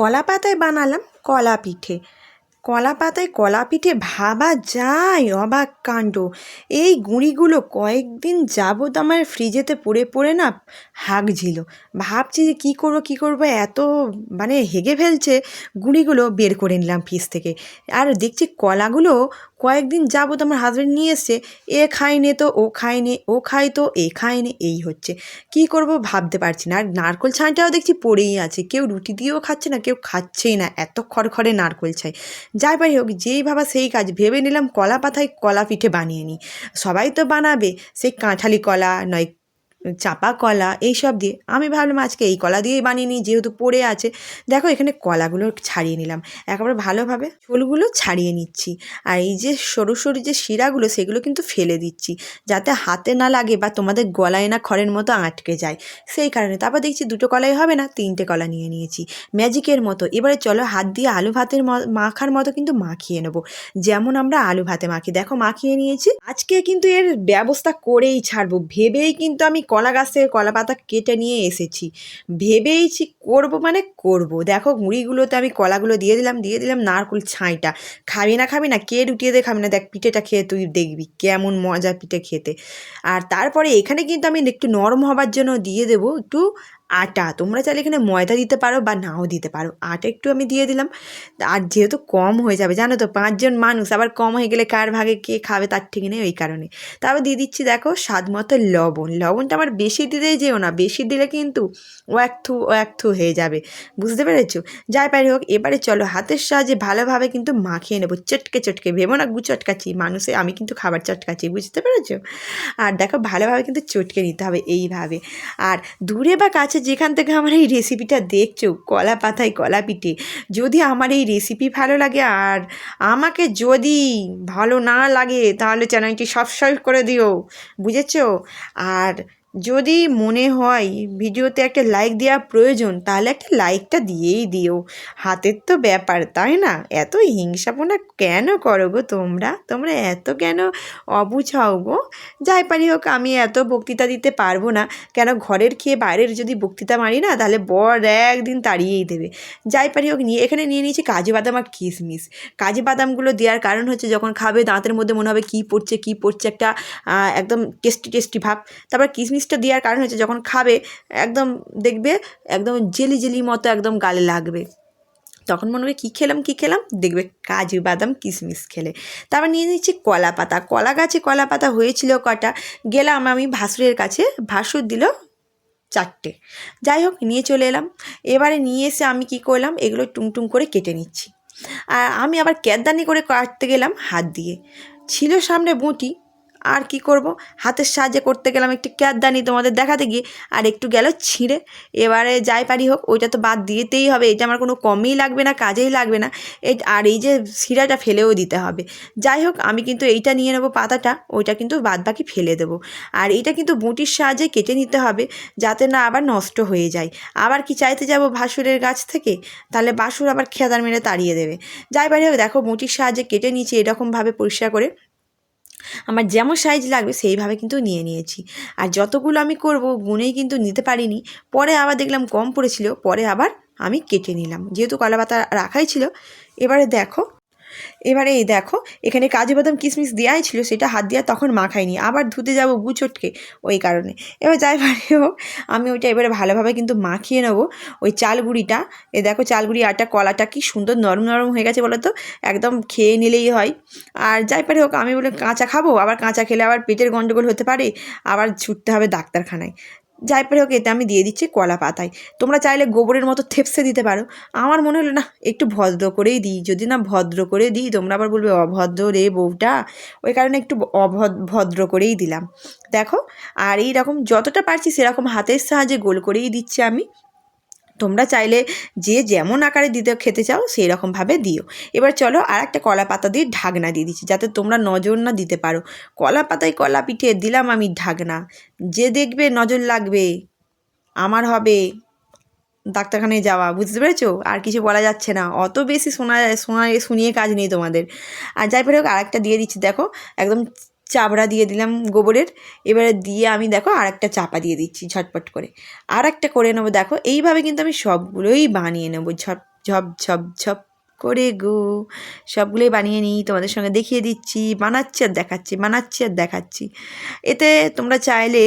কলা পাতায় বানালাম কলা পিঠে কলা পাতায় কলা পিঠে ভাবা যায়, অবাক কাণ্ড। এই গুঁড়িগুলো কয়েকদিন যাবৎ আমার ফ্রিজেতে পড়ে পড়ে না হাগছিল। ভাবছি যে কী করব কী করব, এত মানে হেগে ফেলছে। গুঁড়িগুলো বের করে নিলাম ফ্রিজ থেকে। আর দেখছি কলাগুলো কয়েকদিন যাবৎ আমার হাজব্যান্ড নিয়ে এসছে, এ নে তো, ও খাই নে, ও খাই তো, এ খাই খায়নি এই হচ্ছে। কি করব ভাবতে পারছি না। আর নারকোল ছাইটাও দেখছি পড়েই আছে। কেউ রুটি দিয়েও খাচ্ছে না, কেউ খাচ্ছেই না। এত খড়খড়ে নারকোল ছাই। যাই পারি হোক, যেই ভাবা সেই কাজ। ভেবে নিলাম কলা পাতায় কলা পিঠে বানিয়ে নিই। সবাই তো বানাবে। সেই কাঁঠালি কলা, নয় চাপা কলা এইসব দিয়ে। আমি ভাবলাম আজকে এই কলা দিয়েই বানিয়ে নিই, যেহেতু পড়ে আছে। দেখো, এখানে কলাগুলো ছাড়িয়ে নিলাম। একেবারে ভালোভাবে ঝোলগুলো ছাড়িয়ে নিচ্ছি। আর এই যে সরু সরু যে শিরাগুলো, সেগুলো কিন্তু ফেলে দিচ্ছি, যাতে হাতে না লাগে বা তোমাদের গলায় না খড়ের মতো আটকে যায়। সেই কারণে তারপর দেখছি দুটো কলাই হবে না, তিনটে কলা নিয়ে নিয়েছি। ম্যাজিকের মতো। এবারে চলো হাত দিয়ে আলু ভাতের মাখার মতো কিন্তু মাখিয়ে নেব। যেমন আমরা আলু ভাতে মাখি। দেখো, মাখিয়ে নিয়েছি। আজকে কিন্তু এর ব্যবস্থা করেই ছাড়বো। ভেবেই কিন্তু আমি কলা গাছ থেকে কলা পাতা কেটে নিয়ে এসেছি। ভেবেইছি করব মানে করব। দেখো মুড়িগুলোতে আমি কলাগুলো দিয়ে দিলাম দিয়ে দিলাম নারকুল ছাইটা। খাবি না খাবি না কে রুটিয়ে দিয়ে খাবি না, দেখ পিঠেটা খেয়ে তুই দেখবি কেমন মজা পিঠে খেতে। আর তারপরে এখানে কিন্তু আমি একটু নরম হবার জন্য দিয়ে দেবো একটু আটা, তোমরা চাইলে এখানে ময়দা দিতে পারো বা নাও দিতে পারো। আটা একটু আমি দিয়ে দিলাম। আর যেহেতু কম হয়ে যাবে, জানো তো, পাঁচজন মানুষ, আবার কম হয়ে গেলে কার ভাগে কে খাবে তার ঠিক নেই ওই কারণে। তারপর দিয়ে দিচ্ছি, দেখো স্বাদ মতো লবণ। লবণটা আমার বেশি দিতে যেও না, বেশি দিলে কিন্তু ও এক থু, ও এক থু হয়ে যাবে। বুঝতে পেরেছ? যাই পারি হোক, এবারে চলো, হাতের সাহায্যে ভালোভাবে কিন্তু মাখিয়ে নেব। চটকে চটকে, ভেবো না গু, চটকাচ্ছি। মানুষে, আমি কিন্তু খাবার চটকাচ্ছি, বুঝতে পেরেছ? আর দেখো, ভালোভাবে কিন্তু চটকে নিতে হবে এইভাবে। আর দূরে বা কাছে যেখান থেকে আমার এই রেসিপিটা দেখছ, কলা পাতায় কলা পিঠে, যদি আমার এই রেসিপি ভালো লাগে আর আমাকে যদি ভালো না লাগে, তাহলে চ্যানেলটি সাবস্ক্রাইব করে দিও, বুঝেছ? আর যদি মনে হয় ভিডিওতে একটা লাইক দেওয়া প্রয়োজন, তাহলে একটা লাইকটা দিয়েই দিও। হাতের তো ব্যাপার, তাই না? এত হিংসাপনা কেন করো গো তোমরা? তোমরা এত কেন অবুঝাও গো? যাই পারি হোক, আমি এত বক্তৃতা দিতে পারব না। কেন ঘরের খেয়ে বাইরের যদি বক্তৃতা মারি না, তাহলে বর একদিন তাড়িয়েই দেবে। যাই পারি হোক, নিয়ে, এখানে নিয়ে নিয়েছি কাজু বাদাম আর কিশমিশ। কাজু বাদামগুলো দেওয়ার কারণ হচ্ছে যখন খাবে, দাঁতের মধ্যে মনে হবে কী পড়ছে কী পড়ছে একটা একদম টেস্টি টেস্টি ভাব। তারপর কিশমিশটা দেওয়ার কারণ হচ্ছে যখন খাবে, একদম দেখবে একদম জেলি জেলি মতো একদম গালে লাগবে। তখন মনে হবে, কী খেলাম কী খেলাম? দেখবে কাজু বাদাম কিশমিশ খেলে। তারপর নিয়ে নিচ্ছি কলা পাতা। কলা গাছে কলা পাতা হয়েছিল কটা? গেলাম আমি ভাসুরের কাছে, ভাসুর দিল চারটে। যাই হোক, নিয়ে চলে এলাম। এবারে নিয়ে এসে আমি কি করলাম? এগুলো টুংটুং করে কেটে নিচ্ছি। আর আমি আবার ক্যাদদানি করে কাটতে গেলাম হাত দিয়ে। ছিল সামনে বুটি। আর কি করব? হাতের সাহায্যে করতে গেলাম একটু ক্যাদদানি তোমাদের দেখাতে গিয়ে, আর একটু গেল ছিঁড়ে। এবারে যাই পারি হোক, ওইটা তো বাদ দিতেই হবে, এটা আমার কোনো কমই লাগবে না, কাজেই লাগবে না। এই আর এই যে শিরাটা ফেলেও দিতে হবে। যাই হোক, আমি কিন্তু এইটা নিয়ে নেব পাতাটা, ওইটা কিন্তু বাদ বাকি ফেলে দেবো। আর এইটা কিন্তু বুটির সাহায্যে কেটে নিতে হবে, যাতে না আবার নষ্ট হয়ে যায়। আবার কি চাইতে যাব ভাসুরের গাছ থেকে? তাহলে বাসুর আবার খেদার মেরে তাড়িয়ে দেবে। যাই পারি হোক, দেখো মুটির সাহায্যে কেটে নিয়েছি এরকমভাবে পরিষ্কার করে। আমার যেমন সাইজ লাগবে সেইভাবে কিন্তু নিয়ে নিয়েছি। আর যতগুলো আমি করব গুনেই কিন্তু নিতে পারিনি। পরে আবার দেখলাম কম পড়েছিল, পরে আবার আমি কেটে নিলাম। যেহেতু কলাপাতা রাখাই ছিল, এবারে দেখো এবারে এই দেখো, এখানে কাজু বাদাম কিশমিশ দেওয়াই ছিল, সেটা হাত দিয়ে তখন মাখাইনি। আবার ধুতে যাব গুচটকে ওই কারণে। এবার যাই পারি হোক, আমি ওইটা এবারে ভালোভাবে কিন্তু মাখিয়ে নেব। ওই চাল গুঁড়িটা এ দেখো চাল গুঁড়ি আটা, কলাটা কি সুন্দর নরম নরম হয়ে গেছে বলো তো, একদম খেয়ে নিলেই হয়। আর যাই পারে হোক, আমি বলে কাঁচা খাব? আবার কাঁচা খেলে আবার পেটের গন্ডগোল হতে পারে? আবার ছুটতে হবে ডাক্তারখানায়। যাই পারি হোক, এতে আমি দিয়ে দিচ্ছি কলা পাতায়। তোমরা চাইলে গোবরের মতো থেপসে দিতে পারো। আমার মনে হলো না একটু ভদ্র করেই দিই। যদি না ভদ্র করে দিই, তোমরা আবার বলবে, অভদ্র রে বউটা। ওই কারণে একটু অভদ, ভদ্র করেই দিলাম। দেখো, আর এই রকম যতটা পারছি সেরকম হাতের সাহায্যে গোল করেই দিচ্ছি আমি। তোমরা চাইলে যে যেমন আকারে দিতে খেতে চাও সেই রকমভাবে দিও। এবার চলো আর একটা কলা পাতা দিয়ে ঢাকনা দিয়ে দিচ্ছি, যাতে তোমরা নজর না দিতে পারো। কলা পাতায় কলা পিঠে দিলাম আমি ঢাকনা। যে দেখবে নজর লাগবে, আমার হবে। ডাক্তারখানায় যাওয়া, বুঝতে পেরেছ? আর কিছু বলা যাচ্ছে না। অত বেশি শোনা শোনা, শুনিয়ে কাজ নেই তোমাদের। আর যাই পারে হোক আরেকটা দিয়ে দিচ্ছি, দেখো, একদম চাবড়া দিয়ে দিলাম গোবরের। এবারে দিয়ে আমি দেখো আর একটা চাপা দিয়ে দিচ্ছি ঝটপট করে। আর একটা করে নেব দেখো। এইভাবে কিন্তু আমি সবগুলোই বানিয়ে নেব ঝপ ঝপ ঝপ ঝপ। করে গো। সবগুলোই বানিয়ে নিই, তোমাদের সঙ্গে দেখিয়ে দিচ্ছি, বানাচ্ছি আর দেখাচ্ছি, বানাচ্ছি আর দেখাচ্ছি। এতে তোমরা চাইলে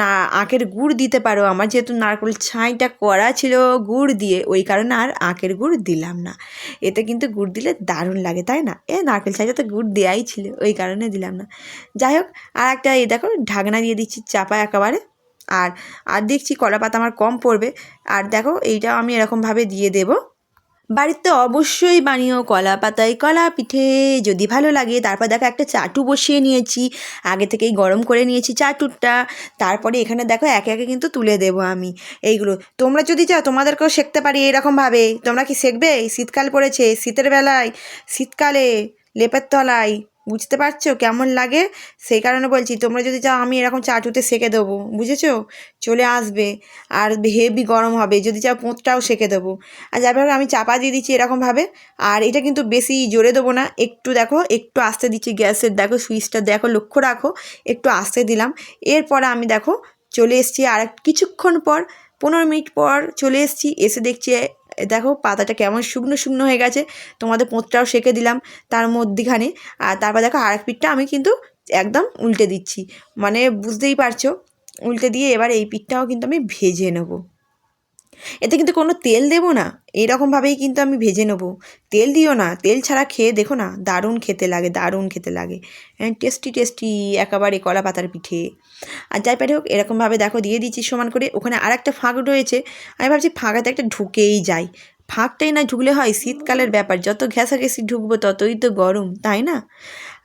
না, আখের গুড় দিতে পারো। আমার যেহেতু নারকেল ছাইটা করা ছিল গুড় দিয়ে, ওই কারণে আর আখের গুড় দিলাম না। এতে কিন্তু গুড় দিলে দারুণ লাগে, তাই না? এ, নারকেল ছাইটা তো গুড় দেওয়াই ছিল, ওই কারণে দিলাম না। যাই হোক, আর একটা এই দেখো, ঢাকনা দিয়ে দিচ্ছি চাপা একেবারে। আর আর দেখছি কলা পাতা আমার কম পড়বে। আর দেখো, এইটাও আমি এরকমভাবে দিয়ে দেবো। বাড়িতে অবশ্যই বানিও কলা পাতায় কলা পিঠে, যদি ভালো লাগে। তারপর দেখো একটা চাটু বসিয়ে নিয়েছি। আগে থেকেই গরম করে নিয়েছি চাটুটা তারপরে এখানে দেখো একে একে কিন্তু তুলে দেব আমি। এইগুলো। তোমরা যদি চাও, তোমাদেরকেও শিখতে পারি এরকমভাবে। তোমরা কি শিখবে? শীতকাল পড়েছে, শীতের বেলায়, শীতকালে, লেপের তলায়। বুঝতে পারছ কেমন লাগে? সেই কারণে বলছি, তোমরা যদি চাও আমি এরকম চাটুতে সেঁকে দেবো, বুঝেছ? চলে আসবে। আর হেভি গরম হবে, যদি চাও পোঁতটাও সেঁকে দেবো। আর যার আমি চাপা দিয়ে দিচ্ছি এরকমভাবে আর এটা কিন্তু বেশি জোরে দেবো না, একটু দেখো, একটু আস্তে দিচ্ছি গ্যাসের, দেখো সুইচটা দেখো, লক্ষ্য রাখো, একটু আস্তে দিলাম। এরপরে আমি দেখো, চলে এসেছি আর কিছুক্ষণ পর, পনেরো মিনিট পর চলে এসেছি, এসে দেখছি দেখো পাতাটা কেমন শুকনো শুকনো হয়ে গেছে, তোমাদের পোঁতটাও সেঁকে দিলাম তার মধ্যেখানে। আর তারপর দেখো আরেক পিঠটা আমি কিন্তু একদম উল্টে দিচ্ছি। মানে বুঝতেই পারছ, উল্টে দিয়ে এবার এই পিঠটাও কিন্তু আমি ভেজে নেব। এতে কিন্তু কোনো তেল দেবো না। এইরকমভাবেই কিন্তু আমি ভেজে নেব। তেল দিও না, তেল ছাড়া খেয়ে দেখো না, দারুণ খেতে লাগে, দারুণ খেতে লাগে। টেস্টি টেস্টি একেবারে কলা পাতার পিঠে। আর যাই পারে হোক, এরকমভাবে দেখো, দিয়ে দিচ্ছি সমান করে। ওখানে আর একটা ফাঁক রয়েছে। আমি ভাবছি ফাঁকাতে একটা ঢুকেই যাই। ফাঁকটাই না ঢুকলে হয় শীতকালের ব্যাপার। যত ঘেঁষাঘেঁষি ঢুকবো ততই তো গরম, তাই না?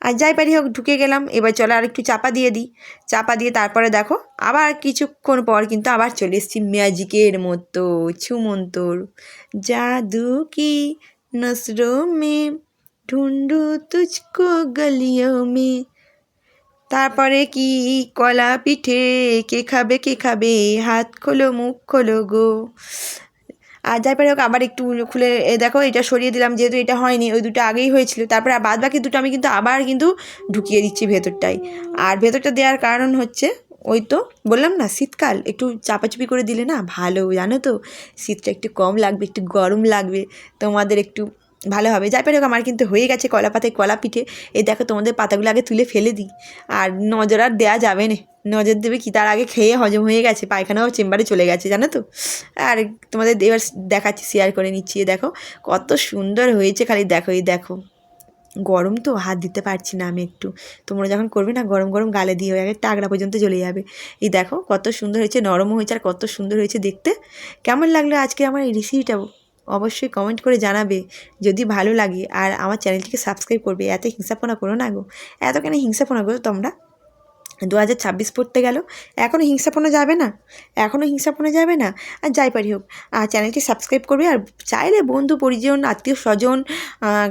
আর যাই পারি হোক, ঢুকে গেলাম। এবার চলো আর একটু চাপা দিয়ে দিই। চাপা দিয়ে তারপরে দেখো, আবার কিছুক্ষণ পর কিন্তু আবার চলে এসেছি ম্যাজিকের মতো ছুমন্তর জাদু কি নসরো মে, ঢুন্ডু তুচকো গলিও মে। তারপরে কি কলা পিঠে কে খাবে কে খাবে, হাত খোলো, মুখ খোলো গো। আর যাই পারে হোক আবার একটু খুলে দেখো এটা সরিয়ে দিলাম, যেহেতু এটা হয়নি, ওই দুটো আগেই হয়েছিল। তারপরে বাদ বাকি দুটো আমি কিন্তু আবার কিন্তু ঢুকিয়ে দিচ্ছি ভেতরটাই আর ভেতরটা দেওয়ার কারণ হচ্ছে, ওই তো বললাম না, শীতকাল। একটু চাপাচুপি করে দিলে না ভালো, জানো তো? শীতটা একটু কম লাগবে, একটু গরম লাগবে। তোমাদের একটু ভালো হবে। যাই পারে আমার কিন্তু হয়ে গেছে কলা পাতায় কলা পিঠে। এই দেখো তোমাদের পাতাগুলো আগে তুলে ফেলে দিই। আর নজর আর দেওয়া যাবে না। নজর দেবে কি? তার আগে খেয়ে হজম হয়ে গেছে। পায়খানাও চেম্বারে চলে গেছে, জানো তো? আর তোমাদের এবার দেখাচ্ছি শেয়ার করে নিচ্ছি। এ দেখো, কত সুন্দর হয়েছে খালি দেখো, এই দেখো। গরম তো, হাত দিতে পারছি না আমি একটু। তোমরা যখন করবে না, গরম গরম গালে দিয়ে গেছে টাকরা পর্যন্ত চলে যাবে। এই দেখো, কত সুন্দর হয়েছে, নরমও হয়েছে আর কত সুন্দর হয়েছে দেখতে। কেমন লাগল আজকে আমার এই রেসিপিটা অবশ্যই কমেন্ট করে জানাবে। যদি ভালো লাগে, আর আমার চ্যানেলটিকে সাবস্ক্রাইব করবে, এত হিংসাপনা করো না গো। এত কেন হিংসাপনা করো তোমরা? দু হাজার ছাব্বিশ পড়তে গেল এখনও হিংসাপনা যাবে না? এখনও হিংসাপনা যাবে না? আর যাই পারি হোক, আর চ্যানেলটি সাবস্ক্রাইব করবে, আর চাইলে বন্ধু, পরিজন, আত্মীয় স্বজন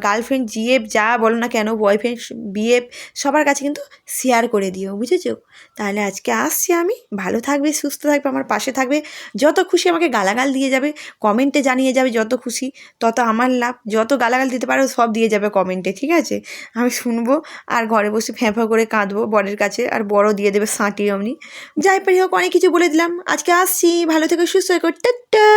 গার্লফ্রেন্ড জিএফ যা বলো না কেন বয়ফ্রেন্ড বিএফ সবার কাছে কিন্তু শেয়ার করে দিও, বুঝেছ? তাহলে আজকে আসছি আমি, ভালো থাকবে, সুস্থ থাকবে, আমার পাশে থাকবে, যত খুশি আমাকে গালাগাল দিয়ে যাবে কমেন্টে জানিয়ে যাবে যত খুশি, তত আমার লাভ, যত গালাগাল দিতে পারো সব দিয়ে যাবে কমেন্টে ঠিক আছে? আমি শুনব, আর ঘরে বসে ফ্যাঁ ফ্যাঁ করে কাঁদবো বরের কাছে, আর বড় দিয়ে দেবে সাঁটি অমনি। যাই পারি হোক, অনেক কিছু বলে দিলাম। আজকে আসছি। ভালো থেকে, সুস্থ হয়ে টাটা!